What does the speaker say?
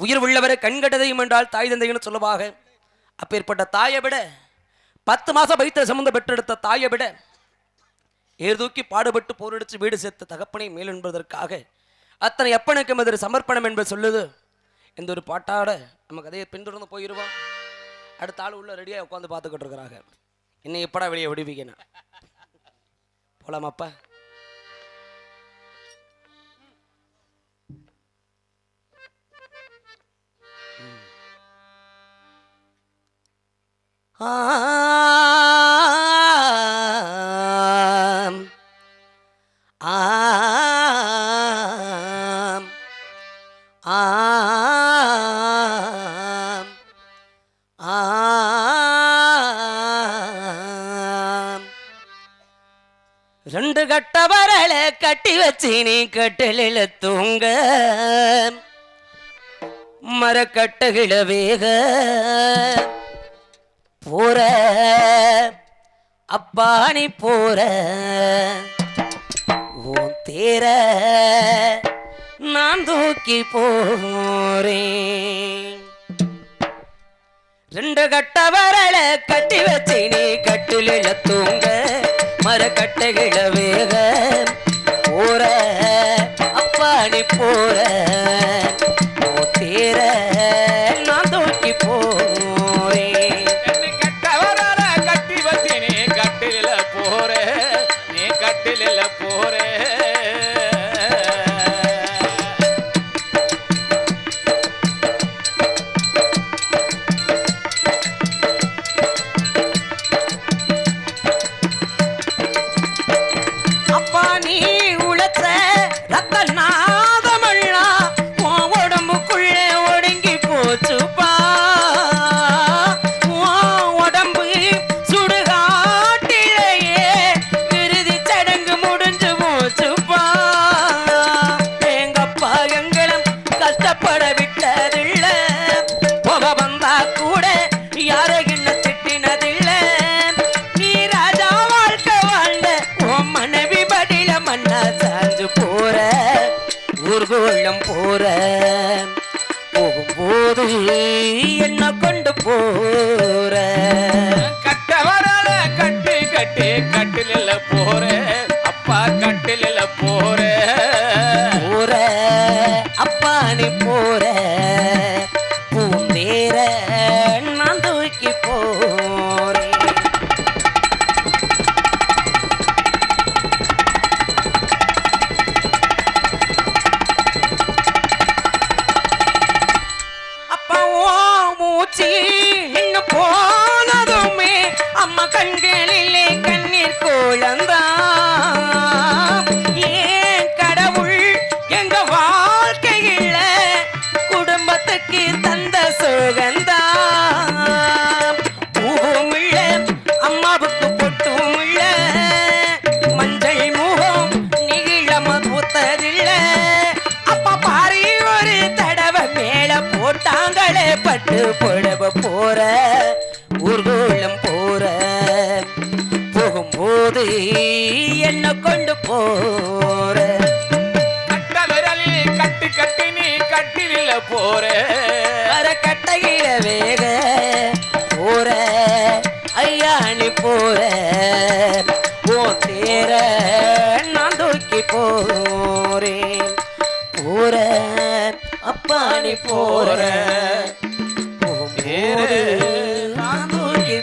உயிர் உள்ளவரை கண்கட்டதையும் என்றால் தாய் தந்தைன்னு சொல்லுவாக அப்பேற்பட்ட தாயை விட பத்து மாதம் வைத்த சம்மந்த பெற்றெடுத்த தாயை விட ஏறுதூக்கி பாடுபட்டு போரடித்து வீடு சேர்த்த தகப்பனை மேலென்பதற்காக அத்தனை எப்பனுக்கும் எதிர் சமர்ப்பணம் என்பது சொல்லுது. இந்த ஒரு பாட்டாட நம்ம கதையை பின்தொடர்ந்து போயிடுவோம் அடுத்த ஆள் உள்ள ரெடியாக உட்காந்து பார்த்துக்கிட்டு இருக்கிறாங்க. இன்னும் எப்படா வெளியே விடுவீங்கண்ணா போலாமாப்பா? ஆம். ஆம். ஆம். ஆம். ரெண்டு கட்ட வரல கட்டி வச்சு நீ கட்டலில் தூங்க. மரக்கட்டுகிட வேக. போற அப்பாணி போற உன் தேர நான் தூக்கி போறேன். ரெண்டு கட்ட வரல கட்டி வச்சு நீ கட்டில தூங்க மரக்கட்டைகளை வேக போற அப்பாணி போற. ஊர்கோளம் போற. போகும்போது என்ன கொண்டு போற. கட்டவரால கட்டி கட்டி கட்டில போற. அப்பா கட்டில போற. போற அப்பா நீ போற. மூச்சு இன்னும் போனதுமே அம்மா கண்கே போட்டாங்களே பட்டு புடவ போற ஊர்கோளம் போற. போகும்போது என்ன கொண்டு போற. கட்ட விரலில் கட்டி கட்டி நீ கட்டில போற. வர கட்டையில வேக போற. ஐயா நீ போற. ஓ தேர நான் தூக்கி போறேன். போற நீ போற. போகும்போது நான் தூக்கி